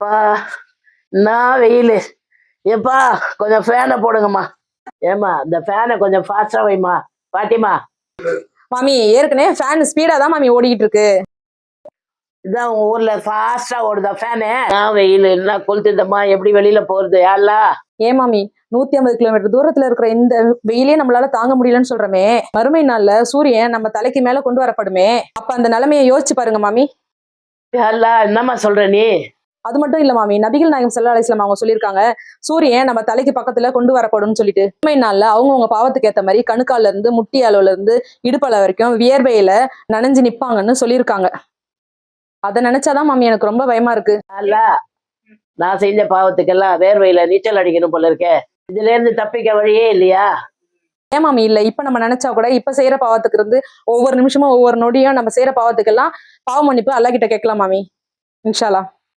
பா நான் வெயில்? ஏப்பா கொஞ்சம் ஃபேனை போடுங்கம்மா. ஏம்மா இந்த ஃபேனை கொஞ்சம் ஃபாஸ்டா வைம்மா. பாட்டிமா மாமி ஏற்கனவே ஃபேன் ஸ்பீடா தான் மாமி ஓடிக்கிட்டு இருக்கு இதான் உங்க ஊர்ல ஃபாஸ்டா ஓடுதா ஃபேனு நான் வெயில் என்ன கொளுத்துதம்மா. எப்படி வெளியில போறது யாருலா? ஏன் மாமி நூத்தி ஐம்பது கிலோமீட்டர் தூரத்துல இருக்கிற இந்த வெயிலே நம்மளால தாங்க முடியலன்னு சொல்றோமே. மறுமை நாள்ல சூரியன் நம்ம தலைக்கு மேல கொண்டு வரப்படுமே. அப்ப அந்த நிலைமையை யோசிச்சு பாருங்க மாமி. யாருலா என்னம்மா சொல்ற நீ? அது மட்டும் இல்ல மாமி நபிகள் நாயகம் சல்லா அலிஸ்லாம் அவங்க சொல்லியிருக்காங்க சூரியன் நம்ம தலைக்கு பக்கத்துல கொண்டு வரப்படும்னு சொல்லிட்டு. உண்மை நாள்ல அவங்கவுங்க பாவத்துக்கு ஏத்த மாதிரி கணுக்கால்ல இருந்து முட்டி அளவுல இருந்து இடுப்பளவு வரைக்கும் வியர்வையில நனைஞ்சு நிப்பாங்கன்னு சொல்லியிருக்காங்க. அதை நினைச்சாதான் மாமி எனக்கு ரொம்ப பயமா இருக்கு. யாருலா நான் செஞ்ச பாவத்துக்கெல்லாம் வேர்வையில நீச்சல் அடிக்கணும் போல இருக்கே. இதுல இருந்து தப்பிக்க வழியே இல்லையா? ஏன் மாமி இல்ல இப்ப நம்ம நினைச்சா கூட இப்ப செய்யற பாவத்துக்கு இருந்து ஒவ்வொரு நிமிஷமும் ஒவ்வொரு நொடியும் நம்ம செய்யற பாவத்துக்கெல்லாம் பாவ மன்னிப்பு அல்லா கிட்ட கேட்கலாம் மாமி இன்ஷால்லா